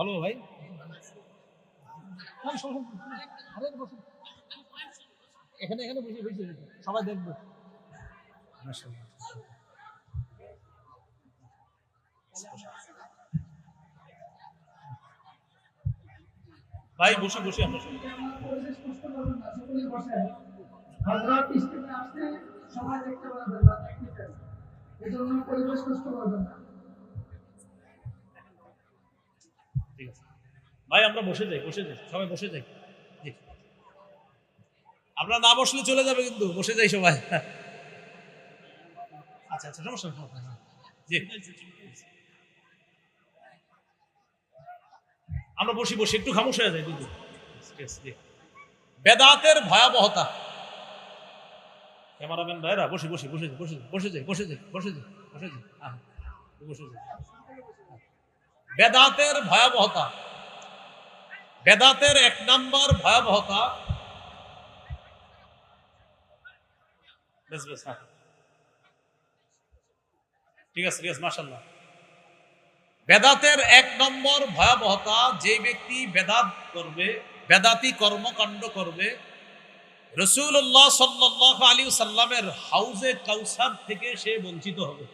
ভালো ভাই বসুন। এখানে এখানে বসে বসে সবাই দেখব। ভাই, বসে বসে আমরা স্টেজে আসলে সবাই দেখতে পারবেন দেখতেছেন। এজন্য পরিবেশ নষ্ট করবেন না। ঠিক আছে। ভাই, আমরা বসে যাই বসে যাই, সবাই বসে যাই। আমরা না বসলে চলে যাবে কিন্তু, বসে যাই সবাই। আচ্ছা আচ্ছা সমস্যা। জি। আমরা বসি বসি, একটু খামোশ হয়ে যাই ঠিক বেদাতের ভয়াবহতা। ক্যামেরাম্যান ভাইরা বসি বসি, বসে বসে বসে যাই বসে যাই বসে যাই বসে যাই বসে যাই। বেদাতের ভয়াবহতা। বেদাতের এক নম্বর ভয়াবহতা। হ্যাঁ। ঠিক আছে ঠিক আছে মাসাল্লাহ বেদাতের এক নম্বর ভয়াবহতা, যে ব্যক্তি বেদাত করবে, বেদাতি কর্মকাণ্ড করবে রসুল্লাহ সাল্লাহ আলী সাল্লামের হাউজে কাউসার থেকে সে বঞ্চিত হবে।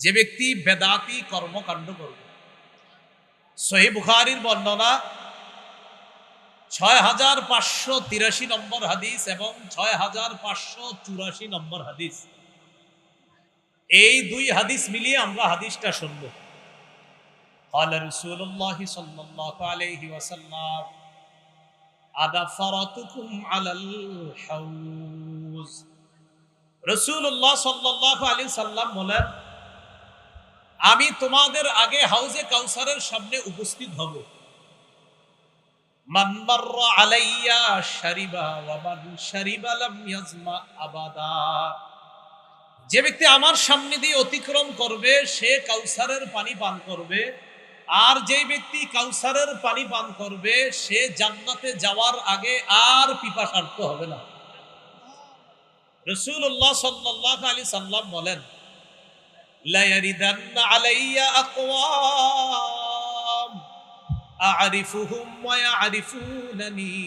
যে ব্যক্তি বেদাতি কর্মকাণ্ড করবে। সহি বুখারির বর্ণনা ছয় হাজার পাঁচশো তিরাশি নম্বর হাদিস এবং ছয় হাজার পাঁচশো চুরাশি নম্বর হাদিস এই দুই হাদিস মিলিয়ে আমরা হাদিসটা শুনবো قال رسول الله صلى الله عليه وسلم أنا فرطكم على الحوز رسول الله صلى الله عليه وسلم বলেন আমি তোমাদের আগে হাউজে কাউসারের সামনে উপস্থিত হব। আলাইয়া যে ব্যক্তি আমার সামনে দিয়ে অতিক্রম করবে, সে কাউসারের পানি পান করবে। আর যে ব্যক্তি কাউসারের পানি পান করবে, সে জান্নাতে যাওয়ার আগে আর পিপাসার্থ হবে না। রসুল্লাহ সাল্লাহ আলী সাল্লাম বলেন لا يردن علي أقوام أعرفهم ويعرفونني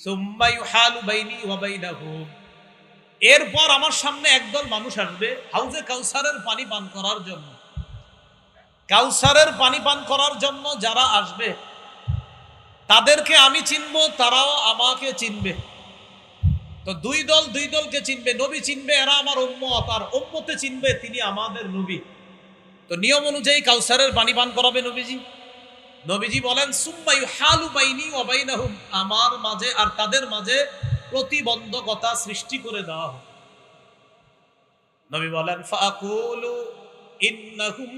ثم يحال بيني وبينهم এরপর আমার সামনে একদল মানুষ আসবে হাউজে কাউসারের পানি পান করার জন্য কাউসারের পানি পান করার জন্য যারা আসবে তাদেরকে আমি চিনব তারাও আমাকে চিনবে তো দুই দল, দুই দলকে চিনবে, নবী চিনবে, এরা আমার উম্মত, আর উম্মতে চিনবে তিনি আমাদের নবী। তো নিয়ম অনুযায়ী কাউসারের বাণী পান করাবে নবীজি। নবীজি বলেন সুম্মাই হালু বাইনি অবাইনাহুম আমার মাঝে আর তাদের মাঝে প্রতিবন্ধকতা সৃষ্টি করে দেওয়া হোক। নবী বলেন ফাকুলু ইন্নাহুম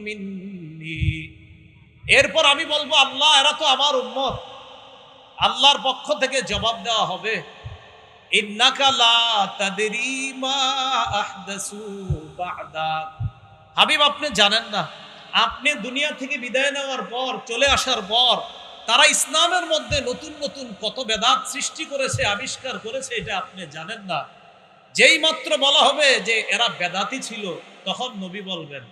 মিন্নি। এরপর আমি বলব, আল্লাহ, এরা তো আমার উম্মত। আল্লাহর পক্ষ থেকে জবাব দেওয়া হবে। হাবিব, আপনি জানেন না, আপনি দুনিয়া থেকে বিদায় নেওয়ার পর, চলে আসার পর, তারা ইসলামের মধ্যে নতুন নতুন কত বেদাত সৃষ্টি করেছে, আবিষ্কার করেছে, এটা আপনি জানেন না। যেই মাত্র বলা হবে যে এরা বেদাতি ছিল, তখন নবী বলবেন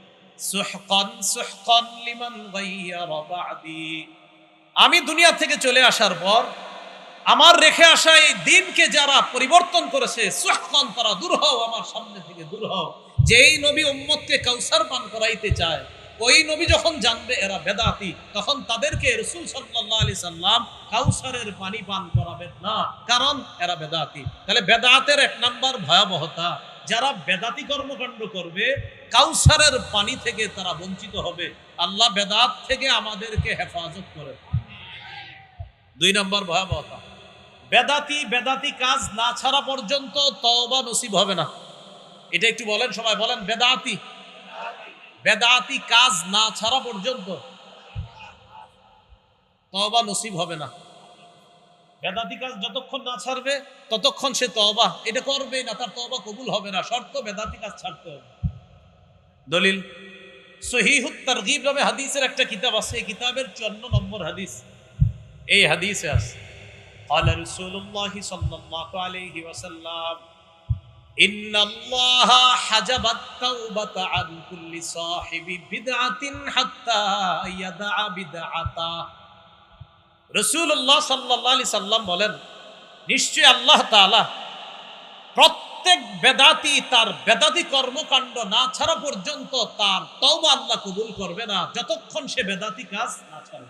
আমি দুনিয়া থেকে চলে আসার পর আমার রেখে আসা এই দিনকে যারা পরিবর্তন করেছে, সুহকান তারা দূর হও, আমার সামনে থেকে দূর হও। যেই নবী উম্মতকে কাউসার পান করাইতে চায়, ওই নবী যখন জানবে এরা বেদাতি, তখন তাদেরকে রসুল সাল্লাহ আলি সাল্লাম কাউসারের পানি পান করাবেন না, কারণ এরা বেদাতি। তাহলে বেদাতের এক নাম্বার ভয়াবহতা, যারা বেদাতি কর্মকাণ্ড করবে, কাউসারের পানি থেকে তারা বঞ্চিত হবে। আল্লাহ বেদাত থেকে আমাদেরকে হেফাজত করে দুই নম্বর ভয়াবহতা। বেদাতি বেদাতি কাজ না ছাড়া পর্যন্ত তওবা নসিব হবে না। এটা একটু বলেন সবাই, বলেন বেদাতি। বেদাতি কাজ না ছাড়া পর্যন্ত তওবা নসিব হবে না। বেদাতি কাজ যতক্ষণ না ছাড়বে, ততক্ষণ সে তওবা, এটা করবে না, তার তওবা কবুল হবে না। শর্ত বেদাতি কাজ ছাড়তে হবে। দলিল, সহিহুত তারগিব নামে হাদিসের একটা কিতাব আছে, এই কিতাবের চুয়ান্ন নম্বর হাদিস। এই হাদিসে আছে। قال رسول الله صلى الله عليه وسلم إن الله حجب التوبة عن كل صاحب بدعة حتى يدع بدعته রসুল্লাহ সাল্লাহ আলি সাল্লাম বলেন নিশ্চয় আল্লাহ তাআলা প্রত্যেক বেদাতি তার বেদাতি কর্মকাণ্ড না ছাড়া পর্যন্ত তার তওবা আল্লাহ কবুল করবে না যতক্ষণ সে বেদাতি কাজ না ছাড়ে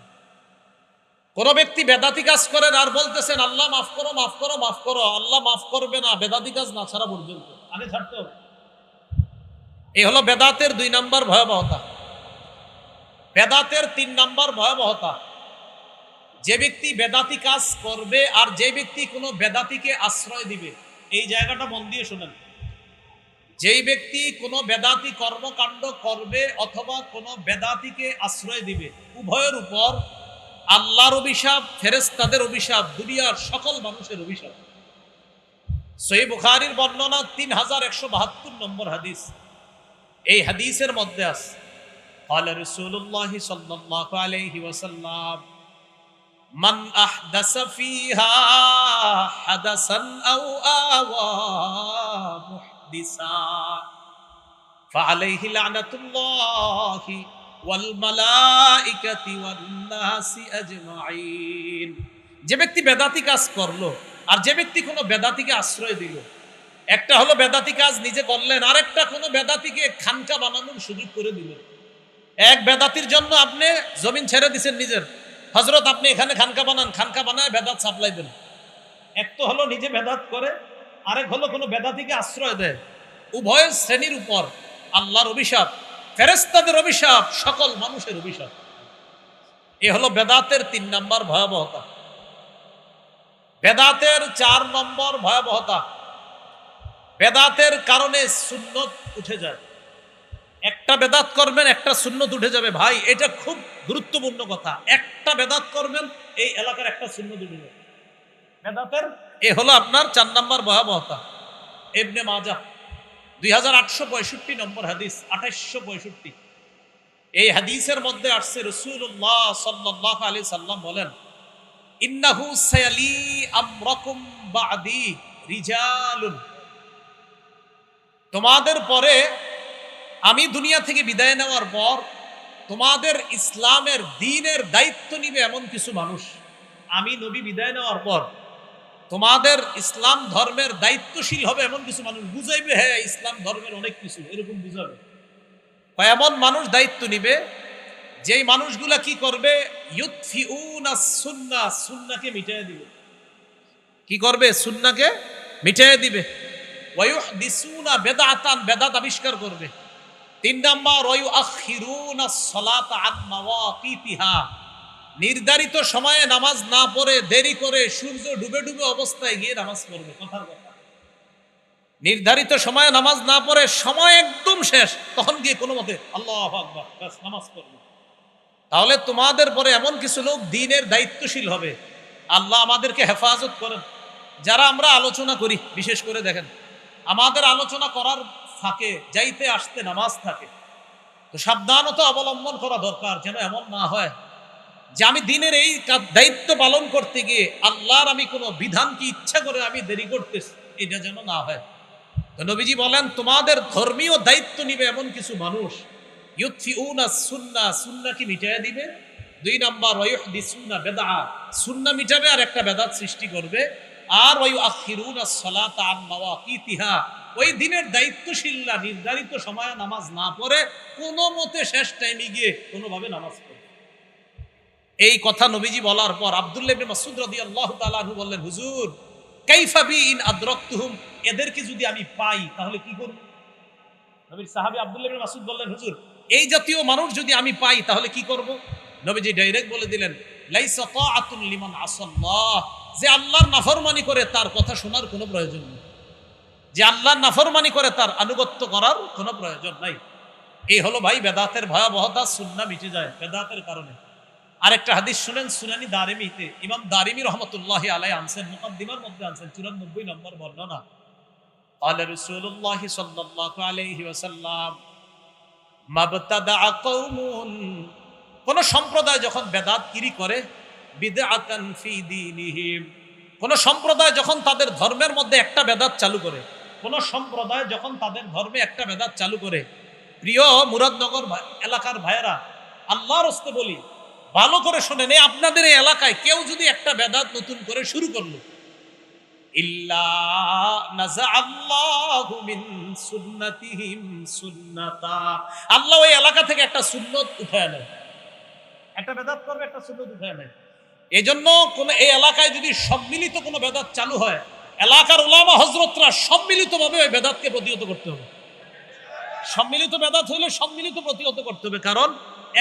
কোন ব্যক্তি বেদাতি কাজ করেন আর বলতেছেন আল্লাহ মাফ করো মাফ করো মাফ করো আল্লাহ মাফ করবে না বেদাতি কাজ না ছাড়া পর্যন্ত। আগে ছাড়তে হবে। এই হলো বেদাতের দুই নাম্বার ভয়াবহতা। বেদাতের তিন নাম্বার ভয়াবহতা যে ব্যক্তি বেদাতি কাজ করবে আর যে ব্যক্তি কোনো বেদাতিকে আশ্রয় দিবে। এই জায়গাটা মন দিয়ে শোনেন। যেই ব্যক্তি কোনো বেদাতি কর্মকাণ্ড করবে অথবা কোনো বেদাতিকে আশ্রয় দিবে উভয়ের উপর আল্লাহর অভিশাপ ফেরেস্তাদের অভিশাপ দুনিয়ার সকল মানুষের অভিশাপ সই বুখারির বর্ণনা তিন হাজার একশো বাহাত্তর নম্বর হাদিস এই হাদিসের মধ্যে আছে قال رسول الله صلى الله عليه وسلم من أحدث فيها حدثا أو آوى محدثا فعليه لعنة الله والملائكة والناس أجمعين যে ব্যক্তি বেদাতি কাজ করল, আর যে ব্যক্তি কোনো বেদাতিকে আশ্রয় দিল, একটা হলো বেদাতি কাজ নিজে করলেন আরেকটা কোনো বেদাতিকে খানকা বানানোর সুযোগ করে দিল। এক বেদাতির জন্য আপনি জমিন ছেড়ে দিছেন নিজের। হজরত আপনি এখানে খানকা বানান, খানকা বানায় বেদাত সাপ্লাই দেন। এক তো হলো নিজে বেদাত করে, আরেক হলো কোনো বেদাতিকে আশ্রয় দেয়। উভয় শ্রেণির উপর আল্লাহর অভিশাপ। ফেরেস্তাদের অভিশাপ, সকল মানুষের অভিশাপ। এ হলো বেদাতের তিন নম্বর ভয়াবহতা। বেদাতের চার নম্বর ভয়াবহতা। বেদাতের কারণে সুন্নত উঠে যায়। একটা বেদাত করবেন, একটা সুন্নত উঠে যাবে। ভাই, এটা খুব গুরুত্বপূর্ণ কথা। একটা বেদাত করবেন, এই এলাকার একটা সুন্নত উঠে যাবে। বেদাতের, এ হলো আপনার চার নম্বর ভয়াবহতা। এমনি মাজা দুই হাজার আটশো পঁয়ষট্টি নম্বর হাদিস আঠাইশশো পঁয়ষট্টি। এই হাদিসের মধ্যে আসছে রসুল্লাহ সাল্লাহ আলি সাল্লাম বলেন, ইন্নাহু সায়ালি আমরকুম বাদি রিজালুন। তোমাদের পরে আমি দুনিয়া থেকে বিদায় নেওয়ার পর তোমাদের ইসলামের দিনের দায়িত্ব নিবে এমন কিছু মানুষ। আমি নবী বিদায় নেওয়ার পর তোমাদের ইসলাম ধর্মের দায়িত্বশীল হবে এমন কিছু মানুষ বুঝাইবে হ্যাঁ ইসলাম ধর্মের অনেক কিছু, এরকম বুঝাবে। এমন মানুষ দায়িত্ব নিবে, যেই মানুষগুলা কি করবে? সুন্না, সুন্নাকে মিটাই দিবে। কি করবে? সুন্নাকে মিটাই দিবে। ওয়ায়ুহদিসুনা বেদাতান, বেদাত আবিষ্কার করবে। তিন নম্বর ওয়ু আখিরুনা সলাত আন নির্ধারিত সময়ে নামাজ না পড়ে, দেরি করে সূর্য ডুবে ডুবে অবস্থায় গিয়ে নামাজ পড়বে। কথার কথা। নির্ধারিত সময়ে নামাজ না পড়ে, সময় একদম শেষ, তখন গিয়ে কোনো মতে আল্লাহ নামাজ পড়বে। তাহলে তোমাদের পরে এমন কিছু লোক দিনের দায়িত্বশীল হবে। আল্লাহ আমাদেরকে হেফাজত করেন। যারা আমরা আলোচনা করি, বিশেষ করে দেখেন, আমাদের আলোচনা করার থাকে যাইতে আসতে নামাজ থাকে। তো সাবধানতা অবলম্বন করা দরকার, যেন এমন না হয়। যে আমি দিনের এই দায়িত্ব পালন করতে গিয়ে আল্লাহর আমি কোনো বিধানকে ইচ্ছা করে আমি দেরি করতেছি, এটা যেন না হয়। তো নবীজি বলেন, তোমাদের ধর্মীয় দায়িত্ব নিবে এমন কিছু মানুষ। ইউথিউনা সুন্না, সুন্নাকে মিটাইয়া দিবে। দুই নাম্বার ওয়াইহদিসুনা বেদা সুন্না মিটাবে আর একটা বেদাত সৃষ্টি করবে। আর ওয়ায়ু আখিরুনা সলাত মাওয়াকিতিহা। ওই দিনের দায়িত্বশীলরা নির্ধারিত সময়ে নামাজ না পড়ে কোনো মতে শেষ টাইমে গিয়ে কোনোভাবে নামাজ পড়ে। এই কথা নবীজি বলার পর আব্দুল্লাহ ইবনে মাসউদ রাদিয়াল্লাহু তাআলা আনহু বললেন, হুজুর, কাইফা বি ইন আদরাকতুহুম? এদেরকে যদি আমি পাই, তাহলে কি করব? নবীর সাহাবী আব্দুল্লাহ ইবনে মাসউদ বললেন, হুজুর, এই জাতীয় মানুষ যদি আমি পাই, তাহলে কি করব? নবীজি ডাইরেক্ট বলে দিলেন, লাইসা তাআতুন লিমান আসাল্লাহ, যে আল্লাহর নাফরমানি করে তার কথা শোনার কোনো প্রয়োজন নেই। যে আল্লাহর নাফরমানি করে তার আনুগত্য করার কোনো প্রয়োজন নাই। এই হলো ভাই, বেদাতের ভয়াবহতা, সুন্না মিটে যায় বেদাতের কারণে। আরেকটা হাদিস শুনেন সুনানি দারিমিতে ইমাম দারিমি রহমতুল্লাহ আলাই আনছেন মুকাদ্দিমার মধ্যে আনছেন চুরানব্বই নম্বর বর্ণনা قال رسول الله صلى الله عليه وسلم ما ابتدع قوم কোন সম্প্রদায় যখন বেদাত কিরি করে বিদআতান ফি দীনিহিম কোন সম্প্রদায় যখন তাদের ধর্মের মধ্যে একটা বেদাত চালু করে কোন সম্প্রদায় যখন তাদের ধর্মে একটা বেদাত চালু করে প্রিয় মুরাদনগর ভা- এলাকার ভাইয়েরা আল্লাহর হস্তে বলি ভালো করে শোনেন আপনাদের এই এলাকায় কেউ যদি একটা বেদাত নতুন করে শুরু করল। আল্লাহ ওই এলাকা থেকে একটা সুন্নত উঠায় নেয়। একটা বেদাত করবে, একটা সুন্নত উঠায় নেয়। এই জন্য কোন, এই এলাকায় যদি সম্মিলিত কোনো বেদাত চালু হয়, এলাকার ওলামা হজরতরা সম্মিলিতভাবে ওই বেদাতকে প্রতিহত করতে হবে। সম্মিলিত বেদাত হইলে সম্মিলিত প্রতিহত করতে হবে। কারণ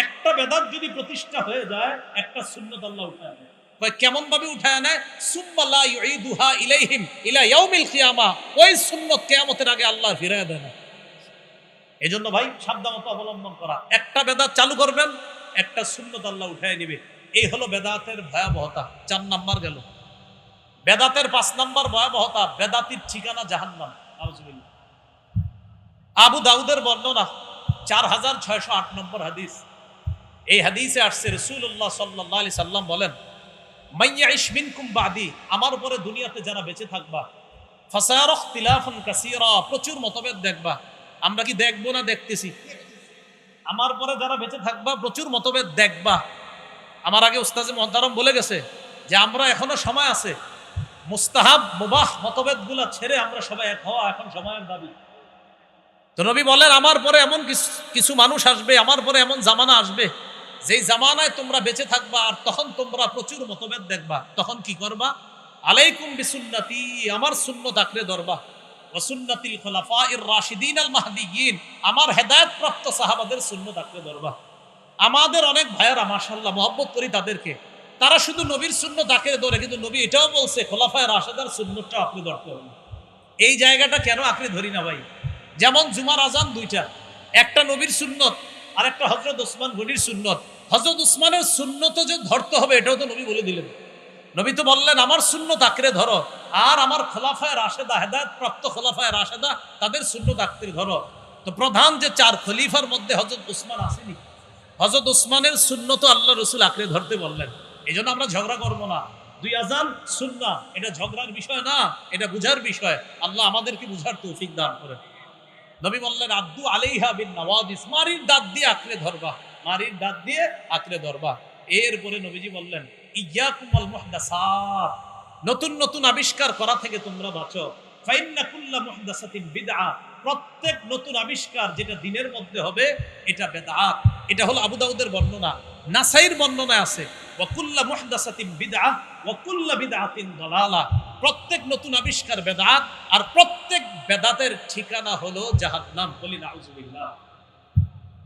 একটা বেদাত যদি প্রতিষ্ঠা হয়ে যায় একটা সুন্নত আল্লাহ উঠায় নেয় কেমন ভাবে উঠায় নেয় সুম্মাল্লাহ ইউঈদুহা ইলাইহিম ইলা ইয়াউমিল কিয়ামা। ওই সুন্নত কিয়ামতের আগে আল্লাহ ফিরায় দেয় না এজন্য ভাই সাবধানতা অবলম্বন করা। একটা বেদাত চালু করবেন একটা সুন্নত আল্লাহ উঠায় নিবে। এই হলো বেদাতের ভয়াবহতা। চার নাম্বার গেল। বেদাতের পাঁচ নাম্বার ভয়াবহতা বেদাতির ঠিকানা জাহান্নাম। আবু দাউদের বর্ণনা চার হাজার ছয়শো আট নম্বর হাদিস। এই হাদিসে আসছে রসুল্লাহ সাল্লাহ আলি সাল্লাম বলেন মাইয়া ইসমিন বাদি আমার উপরে দুনিয়াতে যারা বেঁচে থাকবা, ফাসারখ তিলাফন কাসিরা প্রচুর মতভেদ দেখবা। আমরা কি দেখব না দেখতেছি? আমার পরে যারা বেঁচে থাকবা, প্রচুর মতভেদ দেখবা। আমার আগে উস্তাজে মহতারম বলে গেছে যে, আমরা এখনও সময় আছে। মুস্তাহাব, মুবাহ মতভেদ ছেড়ে আমরা সবাই এক হওয়া এখন সময়ের দাবি। তো নবী বলেন, আমার পরে এমন কিছু মানুষ আসবে, আমার পরে এমন জামানা আসবে যেই জামানায় তোমরা বেঁচে থাকবা আর তখন তোমরা প্রচুর মতভেদ দেখবা, তখন কি করবা? আলাইকুম বিসুন্নতি, আমার সুন্নত আঁকড়ে ধরবা। ওয়াসুন্নাতিল খুলাফাইর রাশিদিন আল মাহদিয়িন, আমার হেদায়েত প্রাপ্ত সাহাবাদের সুন্নত আঁকড়ে ধরবা। আমাদের অনেক ভাইয়েরা, মাশাআল্লাহ, মহব্বত করি তাদেরকে। তারা শুধু নবীর সুন্নত আঁকড়ে ধরে, কিন্তু নবী এটাও বলছে, খোলাফায় রাশেদার সুন্নতটা আপনি ধরতে হবে। এই জায়গাটা কেন আঁকড়ে ধরি না ভাই? যেমন জুমার আজান দুইটা, একটা নবীর সুন্নত আর একটা হজরত ওসমান গনির সুন্নত। হজরত উসমানের সুন্নত যে ধরতে হবে, এটাও তো নবী বলে দিলেন। নবী তো বললেন, আমার সুন্নত আঁকড়ে ধরো, আর আমার খোলাফায় রাশেদা হেদায়ত প্রাপ্ত খোলাফায় রাশেদা, তাদের সুন্নত আঁকড়ে ধরো। তো প্রধান যে চার খলিফার মধ্যে হজরত উসমান আসেনি হজরত উসমানের সুন্নত আল্লাহ রসুল আঁকড়ে ধরতে বললেন। এই জন্য আমরা ঝগড়া করব না। দুই আজান সুন্না, এটা ঝগড়ার বিষয় না, এটা বুঝার বিষয়। আল্লাহ আমাদেরকে বুঝার তৌফিক দান করেন। নবী বললেন আব্দু আলাইহা বিন নওয়াজিস মারির দাঁত দিয়ে আঁকড়ে ধরবা। মারির দাঁত দিয়ে আঁকড়ে ধরবা। এরপরে নবীজি বললেন ইয়াকুমল মুহদাসাত। নতুন নতুন আবিষ্কার করা থেকে তোমরা বাঁচো। ফাইন্না কুল্লা মুহদাসাতিন বিদআ। প্রত্যেক নতুন আবিষ্কার যেটা দিনের মধ্যে হবে, এটা বেদাত এটা হলো আবু দাউদের বর্ণনা। নাসাইর বর্ণনা আছে, ওয়াকুল্লা মুহদাসাতিন বিদআ, ওয়াকুল্লা বিদআতিন দালালা। প্রত্যেক নতুন আবিষ্কার বেদাত আর প্রত্যেক বেদাতের ঠিকানা হলো জাহান্নাম। বলি, নাউজুবিল্লাহ।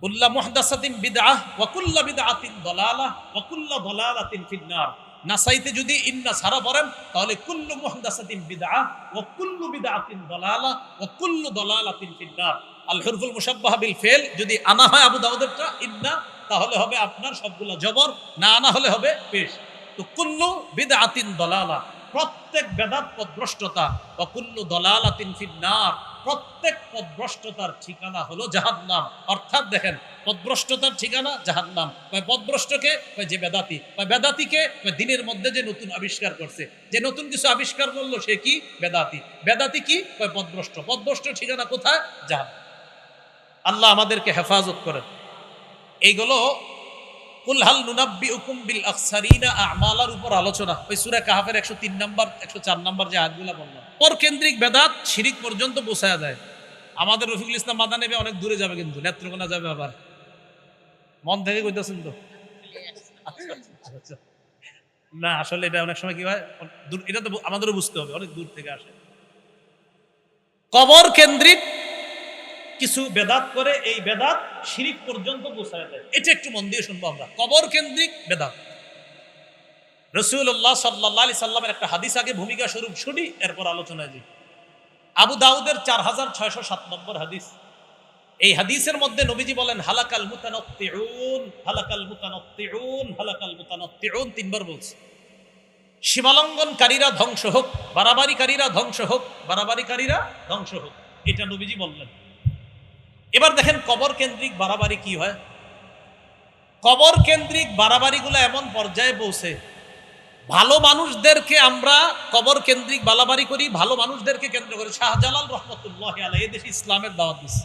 কুল্লা মুহদাসাতিন বিদআহ ওয়া কুল্লা বিদআতিন দালালা ওয়া কুল্লা দালালাতিন ফিন্নার। নাসাইতে যদি ইন্না সারা পড়েন, তাহলে কুল্লু মুহদাসাতিন বিদআহ ওয়া কুল্লু বিদআতিন দালালা ওয়া কুল্লু দালালাতিন ফিন্নার। আল হুরফুল মুশাব্বাহ বিল ফেল, যদি আনা হয় আবু দাউদেরটা, ইন্না, তাহলে হবে আপনার সবগুলো জবর, না আনা হলে হবে পেশ। তো কুল্লু বিদআতিন দালালা, প্রত্যেক বেদাত পদভ্রষ্টতা বা কুল্লু দলালাতিন ফিন্নার। প্রত্যেক পদভ্রষ্টতার ঠিকানা হলো জাহান্নাম। অর্থাৎ দেখেন, পদভ্রষ্টতার ঠিকানা জাহান্নাম। কয় পদভ্রষ্টকে? কয় যে বেদাতি। কয় বেদাতিকে? কয় দিনের মধ্যে যে নতুন আবিষ্কার করছে। যে নতুন কিছু আবিষ্কার করল সে কি? বেদাতি। বেদাতি কি? কয় পদভ্রষ্ট। পদভ্রষ্ট ঠিকানা কোথায়? জাহান্নাম। আল্লাহ আমাদেরকে হেফাজত করেন। এইগুলো কুলহাল নুনাব্বি উকুম বিল আকসারিনা আমালার উপর আলোচনা। ওই সূরা কাহাফের 103 নাম্বার 104 নাম্বার যে আয়াতগুলো বললাম। পর কেন্দ্রিক বেদাত শিরিক পর্যন্ত পৌঁছায়া যায়। আমাদের রফিকুল ইসলাম মাদানেবে অনেক দূরে যাবে কিন্তু, নেত্রকোনা যাবে আবার। মন থেকে কইতেছেন তো। না, আসলে এটা অনেক সময় কি হয় এটা তো আমাদেরও বুঝতে হবে, অনেক দূর থেকে আসে। কবর কেন্দ্রিক কিছু বেদাত করে, এই বেদাত শিরিক পর্যন্ত পৌঁছায় দেয় এটা একটু মন দিয়ে শুনব আমরা। কবর কেন্দ্রিক বেদাত। রসুল্লাহ সাল্লাহ সাল্লামের একটা হাদিস আগে ভূমিকা স্বরূপ শুনি, এরপর আলোচনায় যাই। আবু দাউদের চার হাজার ছয়শো সাত নম্বর হাদিস। এই হাদিসের মধ্যে নবীজি বলেন, হালাকাল মুতানত্তিউন হালাকাল মুতানত্তিউন হালাকাল মুতানত্তিউন তিনবার বলছে। সীমালঙ্ঘনকারীরা ধ্বংস হোক, বাড়াবাড়িকারীরা ধ্বংস হোক, বাড়াবাড়িকারীরা ধ্বংস হোক, এটা নবীজি বললেন। এবার দেখেন কবর কেন্দ্রিক বাড়াবাড়ি কি হয়? কবর কেন্দ্রিক বাড়াবাড়িগুলো এমন পর্যায়ে পৌঁছে ভালো মানুষদেরকে আমরা কবর কেন্দ্রিক বালাবাড়ি করি, ভালো মানুষদেরকে কেন্দ্র করে। শাহজালাল রহমতুল্লাহ আলাই দেশে ইসলামের দাওয়াত দিচ্ছে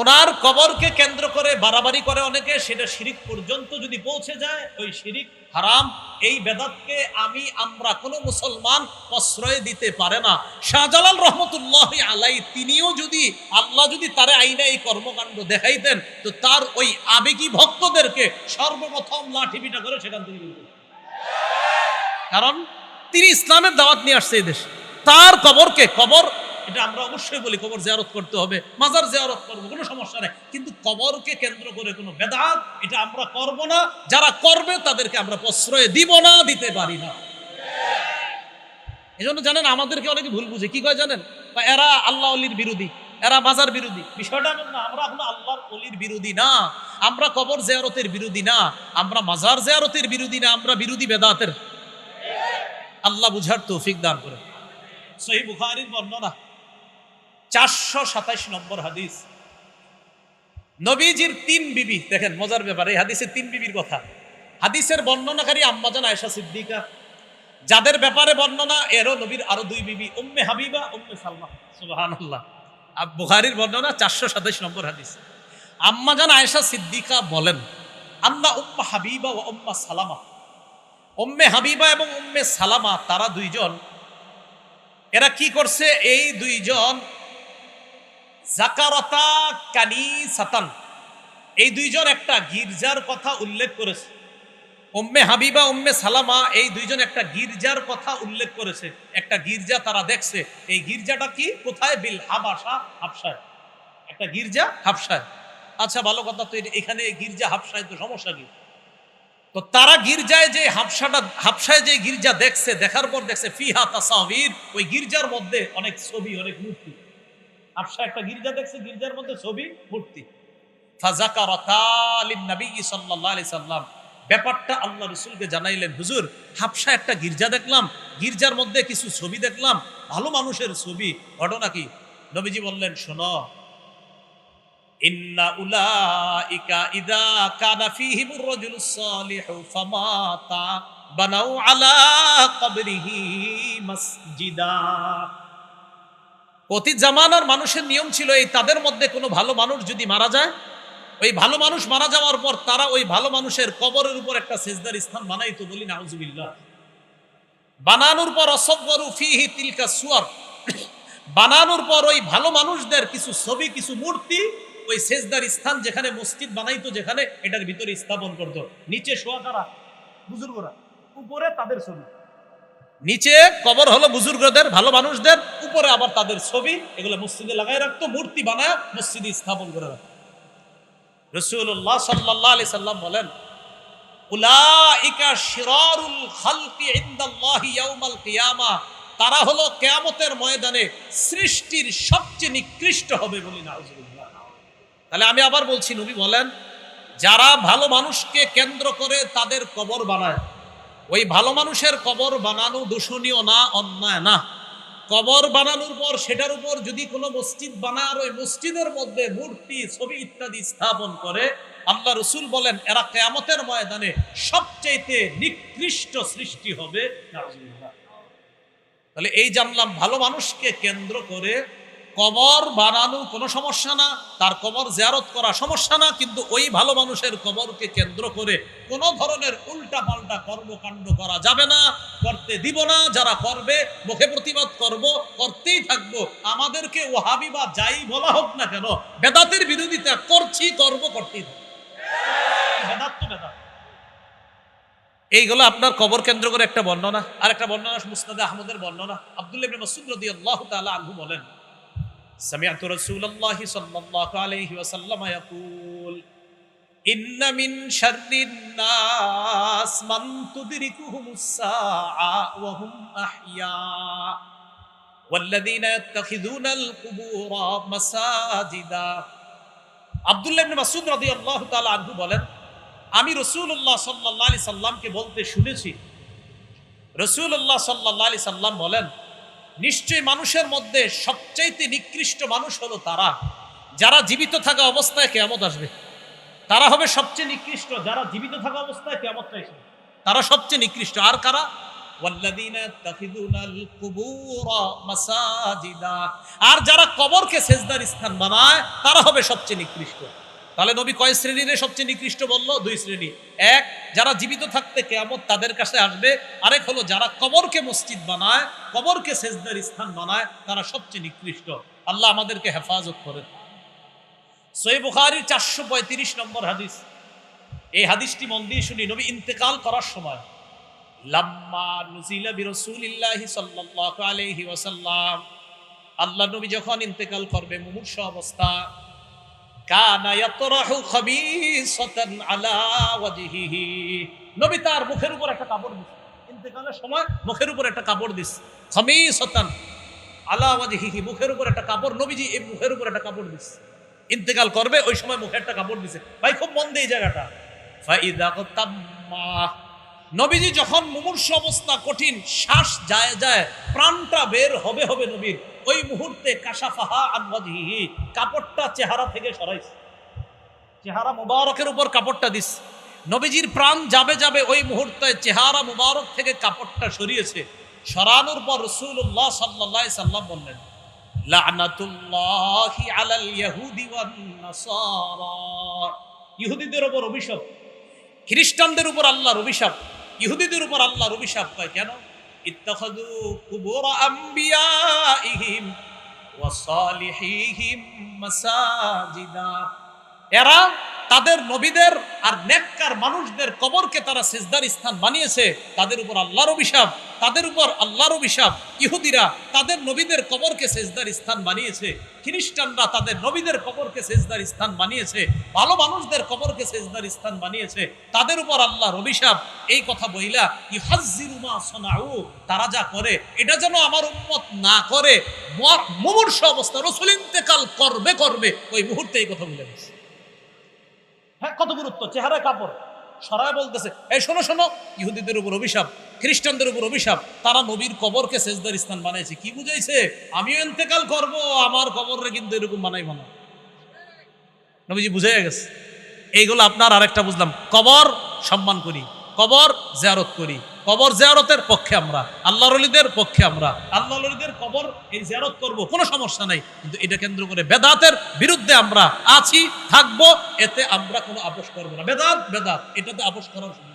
ওনার কবরকে কেন্দ্র করে বাড়াবাড়ি করে অনেকে, সেটা শিরিক পর্যন্ত যদি পৌঁছে যায়, ওই শিরিক হারাম। এই বেদাতকে আমি, আমরা কোনো মুসলমান প্রশ্রয় দিতে পারে না। শাহজালাল রহমতুল্লাহ আলাই তিনিও যদি, আল্লাহ যদি তারে আইনে এই কর্মকাণ্ড দেখাইতেন, তো তার ওই আবেগী ভক্তদেরকে সর্বপ্রথম লাঠি পিটা করে সেখান থেকে। কারণ তিনি ইসলামের দাওয়াত নিয়ে আসছে এই দেশে। তার কবরকে, কবর, এটা আমরা অবশ্যই বলি, কবর জিয়ারত করতে হবে, মাজার জিয়ারত করব, কোনো সমস্যা নেই। কিন্তু কবরকে কেন্দ্র করে কোনো বেদাত, এটা আমরা করব না। যারা করবে, তাদেরকে আমরা প্রশ্রয় দিব না, দিতে পারি না। এই জন্য জানেন, আমাদেরকে অনেকে ভুল বুঝে। কি কয় জানেন? এরা আল্লাহ অলির বিরোধী। এরা মাজার বিরোধী। বিষয়টা না, আমরা এখন আল্লাহর অলির বিরোধী না। আমরা কবর জিয়ারতের বিরোধী না। আমরা মাজার জিয়ারতের বিরোধী না, আমরা বিরোধী বেদাতের। আল্লাহ বুঝার তৌফিক দান করে। সহি বুখারির বর্ণনা। চারশো সাতাইশ নম্বর হাদিস। নবীজির তিন বিবি, দেখেন মজার ব্যাপার, এই হাদিসের তিন বিবির কথা। হাদিসের বর্ণনাকারী আম্মাজান আয়েশা সিদ্দিকা। যাদের ব্যাপারে বর্ণনা, এরও নবীর আরও দুই বিবি, উম্মে হাবিবা, উম্মে সালমা। সুবহানাল্লাহ। আর বুখারির বর্ণনা চারশো সাতাইশ নম্বর হাদিস। আম্মাজান আয়েশা সিদ্দিকা বলেন, আন্না উম্মা হাবিবা ও উম্মা সালামা। উম্মে হাবিবা এবং উম্মে সালামা, তারা দুইজন। এরা কি করছে? এই দুইজন জাকারতা কানি সাতান এই দুইজন একটা গির্জার কথা উল্লেখ করেছে। উম্মে হাবিবা, উম্মে সালামা, এই দুইজন একটা গির্জার কথা উল্লেখ করেছে। একটা গির্জা তারা দেখছে। এই গির্জাটা কি? কোথায়? বিল হাবাসা হাফসায় একটা গির্জা হাফসায় আচ্ছা ভালো কথা তো এখানে এই গির্জা হাফসায় তো সমস্যা কি? তো তারা গির্জায় যে হাফসাটা হাফসায় যে গির্জা দেখছে, দেখার পর দেখছে, ফিহা তাসাবির ওই গির্জার মধ্যে অনেক ছবি, অনেক মূর্তি। হাফসা একটা গির্জা দেখছে, গির্জার মধ্যে ছবি, মূর্তি। ফাজাকারাতা লিন-নবী সাল্লাল্লাহু আলাইহি সাল্লাম। ব্যাপারটা আল্লাহ রসুলকে জানাইলেন, হুজুর, হাফসা একটা গির্জা দেখলাম, গির্জার মধ্যে কিছু ছবি দেখলাম, ভালো মানুষের ছবি, ঘটনা কি? নবীজি বললেন, শোনো, ইন্না উলাইকা ইদা কানা ফীহিমুর কবরিহি মসজিদা। অতীত জামানার মানুষের নিয়ম ছিল এই, তাদের মধ্যে কোনো ভালো মানুষ যদি মারা যায় ওই ভালো মানুষ মারা যাওয়ার পর তারা ওই ভালো মানুষের কবরের উপর একটা সেজদার স্থান বানাইতো বলি নাউজুবিল্লাহ। বানানোর পর অসব্বরু ফিহি তিলকা সুয়ার। বানানোর পর ওই ভালো মানুষদের কিছু ছবি, কিছু মূর্তি ওই সেজদার স্থান যেখানে মসজিদ বানাইতো, যেখানে এটার ভিতরে স্থাপন করতো। নিচে শোয়া কারা? বুজুর্গরা। উপরে তাদের ছবি। নিচে কবর হলো বুজুর্গদের, ভালো মানুষদের, উপরে আবার তাদের ছবি, এগুলো মসজিদে লাগাই রাখতো, মূর্তি বানায় মসজিদে স্থাপন করে রাখতো। রসুল্লাহ সাল্লাহ আলি সাল্লাম বলেন, উলাইকা শিরারুল খালকি ইনদাল্লাহি ইয়াউমাল কিয়ামা তারা হলো কেয়ামতের ময়দানে সৃষ্টির সবচেয়ে নিকৃষ্ট হবে বলি নাউজুবিল্লাহ। তাহলে আমি আবার বলছি, নবী বলেন, যারা ভালো মানুষকে কেন্দ্র করে তাদের কবর বানায়, ওই ভালো মানুষের কবর বানানো দূষণীয় না, অন্যায় না। কবর বানানোর পর সেটার উপর যদি কোনো মসজিদ বানার ওই মসজিদের মধ্যে মূর্তি, ছবি ইত্যাদি স্থাপন করে, আল্লাহ রসুল বলেন, এরা কেয়ামতের ময়দানে সবচেয়ে নিকৃষ্ট সৃষ্টি হবে। তাহলে এই জানলাম, ভালো মানুষকে কেন্দ্র করে কবর বানানো কোনো সমস্যা না, তার কবর জিয়ারত করা সমস্যা না, কিন্তু ওই ভালো মানুষের কবরকে কেন্দ্র করে কোনো ধরনের উল্টা পাল্টা কর্মকাণ্ড করা যাবে না, করতে দিব না, যারা করবে, মুখে প্রতিবাদ করব, করতেই থাকব। আমাদেরকে ওহাবি বা যাই বলা হোক না কেন, বেদাতের বিরোধিতা করছি, করব, করতেই থাকব। এইগুলো আপনার কবর কেন্দ্র করে একটা বর্ণনা আর একটা বর্ণনা মুসনাদে আহমদের বর্ণনা। আব্দুল্লাহ ইবনে মাসউদ রাদিয়াল্লাহু তাআলা আনহু বলেন سمعت رسول الله صلى الله عليه وسلم يقول إن من شر الناس من تدركهم الساعة وهم أحياء والذين يتخذون القبور مساجدا আব্দুল্লাহ ইবনে মাসউদ রাদিয়াল্লাহু তাআলা আনহু বলেন আমি রসুল্লাহ সাল্লাহ আলি সাল্লামকে বলতে শুনেছি রসুল্লাহ সাল্লাহ আলি সাল্লাম বলেন নিশ্চয়ই মানুষের মধ্যে সবচাইতে নিকৃষ্ট মানুষ হলো তারা। যারা জীবিত থাকা অবস্থায় কেমত আসবে। তারা হবে সবচেয়ে নিকৃষ্ট। যারা জীবিত থাকা অবস্থায় কেমতটা এসে তারা সবচেয়ে নিকৃষ্ট। আর কারা? আর যারা কবরকে সেজদার স্থান বানায়, তারা হবে সবচেয়ে নিকৃষ্ট। তাহলে নবী কয় শ্রেণির সবচেয়ে নিকৃষ্ট বলল? দুই শ্রেণি। এক, যারা জীবিত থাকতে কেয়ামত তাদের কাছে আসবে। আরেক হলো, যারা কবরকে মসজিদ বানায়, কবরকে সেজদার স্থান বানায়, তারা সবচেয়ে নিকৃষ্ট। আল্লাহ আমাদেরকে হেফাজত করেন। সই বুখারির চারশো পঁয়ত্রিশ নম্বর হাদিস। এই হাদিসটি মন দিয়ে শুনি, নবী ইন্তেকাল করার সময়। লাম্মা নুজিলা বিরসুলিল্লাহি সাল্লাল্লাহু আলাইহি ওয়াসাল্লাম। আল্লাহ নবী যখন ইন্তেকাল করবে, মুমূর্ষ অবস্থা কানা মুখের উপর একটা কাপড় ইন্তেকালের সময় মুখের উপর একটা কাপড় মুখের উপর একটা কাপড় এই মুখের উপর একটা কাপড় ইন্তেকাল করবে, ওই সময় মুখে একটা কাপড় দিছে। ভাই, খুব মন দিয়ে জায়গাটা। নবীজি যখন মুমূর্ষ অবস্থা কঠিন, শ্বাস যায় যায়, প্রাণটা বের হবে হবে নবীর। ওই মুহূর্তে কাশাফাহা আনওয়াজহিহি কাপড়টা চেহারা থেকে সরাইছে। চেহারা মুবারকের উপর কাপড়টা দিস নবীজির প্রাণ যাবে যাবে ওই মুহূর্তে চেহারা মুবারক থেকে কাপড়টা সরিয়েছে। সরানোর পর রসুল্লাহ সাল্লাহ সাল্লাম বললেন, লানাতুল্লাহি আলাল নাসারা। ইহুদিদের উপর অভিশাপ, খ্রিস্টানদের উপর আল্লাহর অভিশাপ। ইহুদিদের উপর আল্লাহর অভিশাপ পায় কেন? ইত্তাখাযু কুবুর আম্বিয়াইহিম ওয়া সালিহিহিম মাসাজিদা। এরা তাদের নবীদের আর নেককার মানুষদের কবরকে তারা সেজদার স্থান বানিয়েছে, তাদের উপর আল্লাহর অভিশাপ। তাদের উপর আল্লাহর অভিশাপ। ইহুদিরা তাদের নবীদের কবরকে সেজদার স্থান বানিয়েছে। খ্রিস্টানরা তাদের নবীদের কবরকে সেজদার স্থান বানিয়েছে। ভালো মানুষদের কবরকে সেজদার স্থান বানিয়েছে। তাদের উপর আল্লাহর অভিশাপ। এই কথা বইলা ইহাজিরুমা সোনাউ। তারা যা করে, এটা যেন আমার উন্মত না করে। মুমূর্ষ অবস্থা। রসুল ইন্তেকাল করবে করবে। ওই মুহূর্তে এই কথা বলে গেছে হ্যাঁ কত গুরুত্ব। চেহারা কাপড়। সরায় বলতেছে, এই শোনো শোনো, ইহুদিদের উপর অভিশাপ। খ্রিস্টানদের উপর অভিশাপ, তারা নবীর কবরকে সেজদার স্থান বানাইছে। কি বুঝাইছে? আমিও ইন্তেকাল করব, আমার কবরে কিন্তু এরকম বানাই বানা নবীজি বুঝাই গেছে। এইগুলো আপনার আরেকটা বুঝলাম। কবর সম্মান করি, কবর জিয়ারত করি, কবর জিয়ারতের পক্ষে আমরা আল্লাহ রলিদের পক্ষে আমরা। আল্লাহ রলিদের কবর এই জেয়ারত করব, কোনো সমস্যা নাই। কিন্তু এটা কেন্দ্র করে বেদাতের বিরুদ্ধে আমরা আছি, থাকব, এতে আমরা কোনো আপোষ করব না। বেদাত বেদাত, এটাতে আপোষ করার।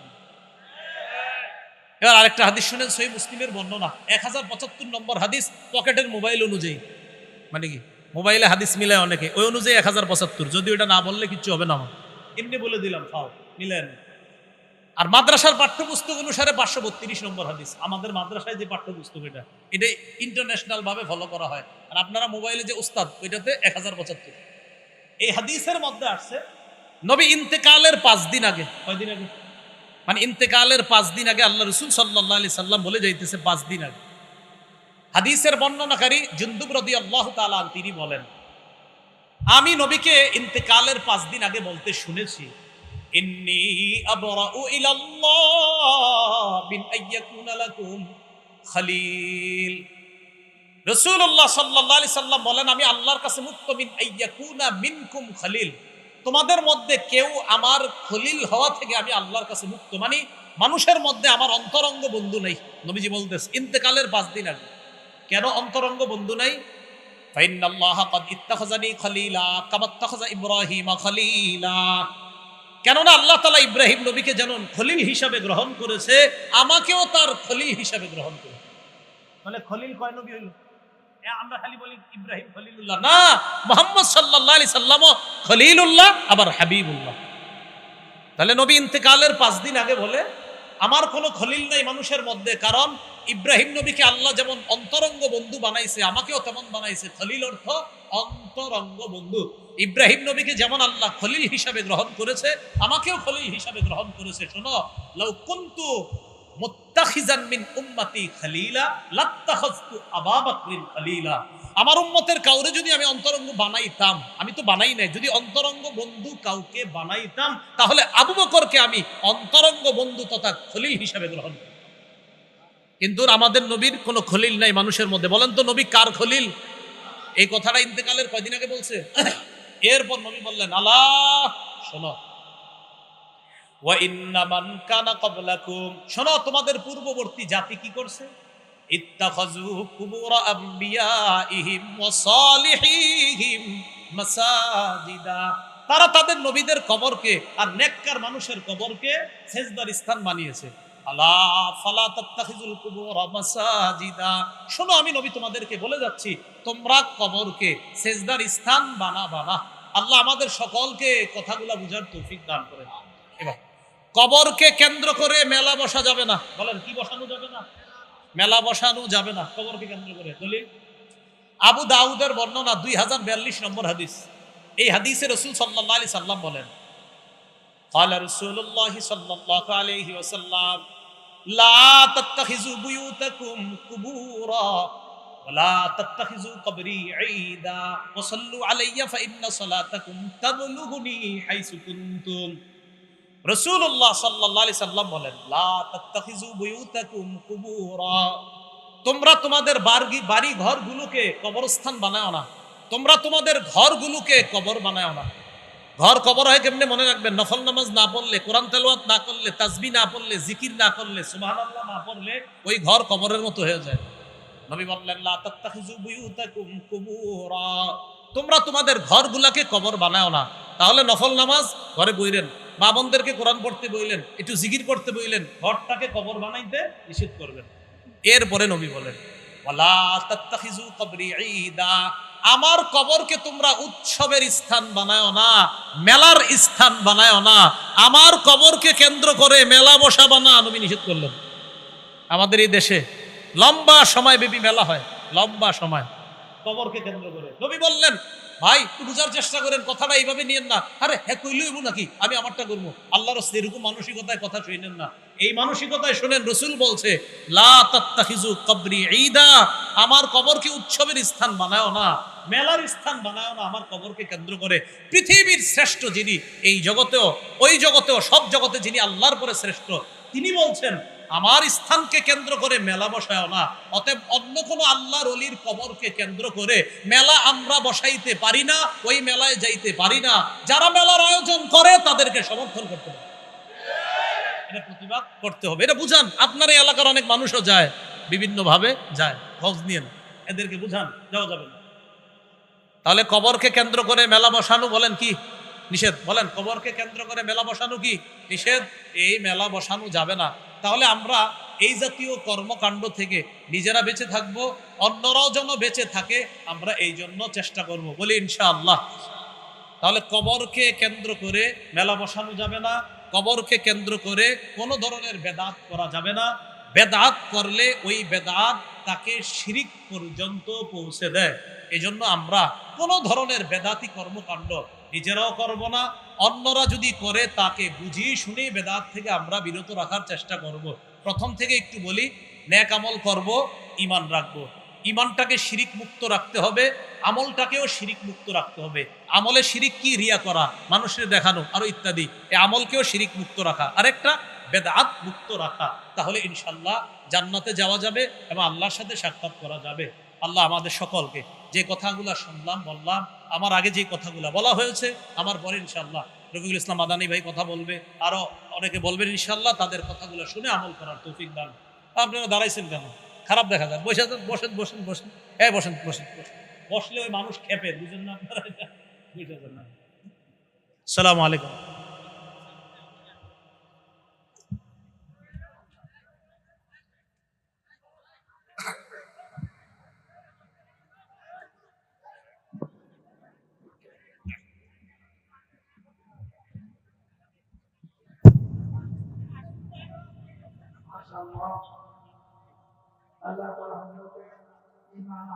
এবার আরেকটা হাদিস শুনেন, সহি মুসলিমের বর্ণনা। এক হাজার পঁচাত্তর নম্বর হাদিস পকেটের মোবাইল অনুযায়ী। মানে কি? মোবাইলে হাদিস মিলায় অনেকে। ওই অনুযায়ী এক হাজার পঁচাত্তর। যদি ওটা না বললে কিচ্ছু হবে না আমার। এমনি বলে দিলাম, খাও মিলেন আর মাদ্রাসার পাঠ্যপুস্তক অনুসারে পাঁচশো বত্রিশ নম্বর হাদিস। আমাদের মাদ্রাসায় যে পাঠ্যপুস্তক এটা এটা ইন্টারন্যাশনাল ভাবে ফলো করা হয়। আর আপনারা মোবাইলে যে উস্তাদ ওইটাতে এক হাজার পঁচাত্তর। এই হাদিসের মধ্যে আসছে, নবী ইন্তেকালের পাঁচ দিন আগে। কয়দিন আগে? মানে ইন্তেকালের পাঁচ দিন আগে আল্লাহ রসুল সাল্লাহ আলি সাল্লাম বলে যাইতেছে পাঁচ দিন আগে। হাদিসের বর্ণনাকারী জুন্দুব রদি আল্লাহ তালান তিনি বলেন, আমি নবীকে ইন্তেকালের পাঁচ দিন আগে বলতে শুনেছি খলিল। সাল্লাম বলেন, আমি আল্লাহর কাছে মুক্ত, মিন আইয়াকুনা মিনকুম খলিল। তোমাদের মধ্যে কেউ আমার খলিল হওয়া থেকে আমি আল্লাহর কাছে মুক্ত মানে মানুষের মধ্যে আমার অন্তরঙ্গ বন্ধু নেই, নবীজি বলতে ইন্তেকালের পাঁচ দিন আগে। কেন অন্তরঙ্গ বন্ধু নাই? কেননা আল্লাহ তালা ইব্রাহিম নবীকে যেমন খলিল হিসাবে গ্রহণ করেছে, আমাকেও তার খলিল হিসাবে গ্রহণ করে তাহলে খলিল কয় নবী হইল? আমরা খালি বলি ইব্রাহিম খলিলুল্লাহ না, মোহাম্মদ সাল্লাহ আলি খলিলুল্লাহ, আবার হাবিবুল্লাহ। তাহলে নবী ইন্তেকালের পাঁচ দিন আগে বলে, আমার কোনো খলিল নাই মানুষের মধ্যে, কারণ ইব্রাহিম নবীকে আল্লাহ যেমন অন্তরঙ্গ বন্ধু বানাইছে, আমাকেও তেমন বানাইছে। খলিল অর্থ অন্তরঙ্গ বন্ধু। ইব্রাহিম নবীকে যেমন আল্লাহ খলিল হিসাবে গ্রহণ করেছে, আমাকেও খলিল হিসাবে গ্রহণ করেছে। শোনো, লাউ কুনতু আমার উম্মতের কাউরে যদি আমি অন্তরঙ্গ বানাইতাম, আমি তো বানাই নাই, যদি অন্তরঙ্গ বন্ধু কাউকে বানাইতাম, তাহলে আবু বকরকে আমি অন্তরঙ্গ বন্ধু তথা খলিল হিসাবে গ্রহণ কিন্তু আমাদের নবীর কোনো খলিল নাই মানুষের মধ্যে। বলেন তো, নবী কার খলিল? এই কথাটা ইন্তেকালের কয়দিন আগে বলছে? এরপর নবী বললেন, আল্লাহ, শোনো ওয়া ইন্না মান কানা ক্বাবলাকুম শোনো, তোমাদের পূর্ববর্তী জাতি কি করছে? তারা তাদের নবীদের কবরকে আর নেককার মানুষের কবরকে সেজদার স্থান বানিয়েছে। শোনো, আমি নবী তোমাদেরকে বলে যাচ্ছি, তোমরা কবরকে সেজদার স্থান বানা বানা আল্লাহ আমাদের সকলকে কথাগুলা বুঝার তৌফিক দান করে এবার কবরকে কেন্দ্র করে মেলা বসা যাবে না বলেন কি বসানো যাবে না মেলা বসানো যাবে না কবরকে কেন্দ্র করে দলিল আবু দাউদের বর্ণনা দুই হাজার বিয়াল্লিশ নম্বর হাদিস এই হাদিসে রসুল সাল্লাহ আলি সাল্লাম বলেন قال رسول الله صلى الله عليه وسلم لا تتخذوا بيوتكم قبورا ولا تتخذوا قبري عيدا وصلوا علي فإن صلاتكم تبلغني حيث كنتم রসুল্লাহ সাল্লাহ আলি সাল্লাম বলেন তোমরা তোমাদের বাড়ি ঘরগুলোকে কবরস্থান বানাও না। তোমরা তোমাদের ঘরগুলোকে কবর বানাও না। ঘর কবর হয় কেমনে মনে রাখবেন? নফল নামাজ না পড়লে, কোরআন তেলাওয়াত না করলে তাসবি না পড়লে, জিকির না করলে, সুবহানাল্লাহ না পড়লে ওই ঘর কবরের মতো হয়ে যায়। নবী বললেন তোমরা তোমাদের ঘরগুলাকে কবর বানায় না। তাহলে নফল নামাজ ঘরে বইলেন মা বোনদেরকে কোরআন পড়তে বইলেন, একটু জিকির করতে বইলেন, ঘরটাকে কবর বানাইতে নিষেধ করবেন। এরপরে নবী বলেন আমার কবরকে তোমরা উৎসবের স্থান বানায় না, মেলার স্থান বানায় না, আমার কবরকে কেন্দ্র করে মেলা বসা বানা, নবী নিষেধ করলেন। আমাদের এই দেশে লম্বা সময় ব্যাপী মেলা হয়, লম্বা সময়। কবরকে কেন্দ্র করে। নবী বললেন ভাই, একটু বুঝার চেষ্টা করেন, কথাটা এইভাবে নিয়েন না। আরে হ্যাঁ কইলইব নাকি? আমি আমারটা করব। আল্লাহর এরকম মানসিকতায় কথা শুনেন না। এই মানসিকতায় শুনেন, রসুল বলছে, লা কবরি ঈদা আমার কবরকে উৎসবের স্থান বানায় না। মেলার স্থান বানায় না, আমার কবরকে কেন্দ্র করে। পৃথিবীর শ্রেষ্ঠ যিনি, এই জগতেও, ওই জগতেও, সব জগতে যিনি আল্লাহর পরে শ্রেষ্ঠ, তিনি বলছেন আমার স্থানকে কেন্দ্র করে মেলা বসায় না। অতএব অন্য কোনো আল্লাহর অলির কবরকে কেন্দ্র করে মেলা আমরা বসাইতে পারি না, ওই মেলায় যাইতে পারি না। যারা মেলার আয়োজন করে, তাদেরকে সমর্থন করতে হবে। এটা প্রতিবাদ করতে হবে। এটা বুঝান, আপনার এই এলাকার অনেক মানুষও যায় বিভিন্ন ভাবে যায়, খোঁজ নিয়ে না এদেরকে বুঝান, যাওয়া যাবে না। তাহলে কবরকে কেন্দ্র করে মেলা বসানো বলেন কি? নিষেধ। বলেন, কবরকে কেন্দ্র করে মেলা বসানো কি? নিষেধ। এই মেলা বসানো যাবে না। তাহলে আমরা এই জাতীয় কর্মকাণ্ড থেকে নিজেরা বেঁচে থাকব, অন্যরাও যেন বেঁচে থাকে, আমরা এই জন্য চেষ্টা করব। বলি ইনশাআল্লাহ। তাহলে কবরকে কেন্দ্র করে মেলা বসানো যাবে না, কবরকে কেন্দ্র করে কোনো ধরনের বেদাত করা যাবে না। বেদাত করলে ওই বেদাত তাকে শিরিক পর্যন্ত পৌঁছে দেয়। এই জন্য আমরা কোনো ধরনের বেদাতি কর্মকাণ্ড নিজেরাও করব না, অন্যরা যদি করে তাকে বুঝিয়ে শুনে বেদাত থেকে আমরা বিরত রাখার চেষ্টা করব। প্রথম থেকে একটু বলি, ন্যাক আমল করব ইমান রাখব। ইমানটাকে শিরিক মুক্ত রাখতে হবে, আমলটাকেও শিরিক মুক্ত রাখতে হবে। আমলে শিরিক কি রিয়া করা, মানুষের দেখানো, আরও ইত্যাদি। এই আমলকেও শিরিক মুক্ত রাখা। আরেকটা, বেদাত মুক্ত রাখা। তাহলে ইনশাল্লাহ জান্নাতে যাওয়া যাবে এবং আল্লাহর সাথে সাক্ষাৎ করা যাবে। আল্লাহ আমাদের সকলকে যে কথাগুলো শুনলাম, বললাম আমার আগে যে কথাগুলো বলা হয়েছে, আমার পরে ইনশাল্লাহ রফিকুল ইসলাম আদানি ভাই কথা বলবে, আরও অনেকে বলবেন ইনশাল্লাহ তাদের কথাগুলো শুনে আমল করার তৌফিক দান। আপনারা দাঁড়াইছেন কেন? খারাপ দেখা যায়। বসে বসেন বসেন বসেন। হ্যাঁ বসেন বসেন বসলে ওই মানুষ খেপে বুঝেন না আপনারা এটা? বুঝেছেন না। সালাম আলাইকুম মাশাআল্লাহ আল্লাহ তাআলা আমাদেরকে ঈমান ও আমলে নেক বারাকাত দান করুন।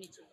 নিচে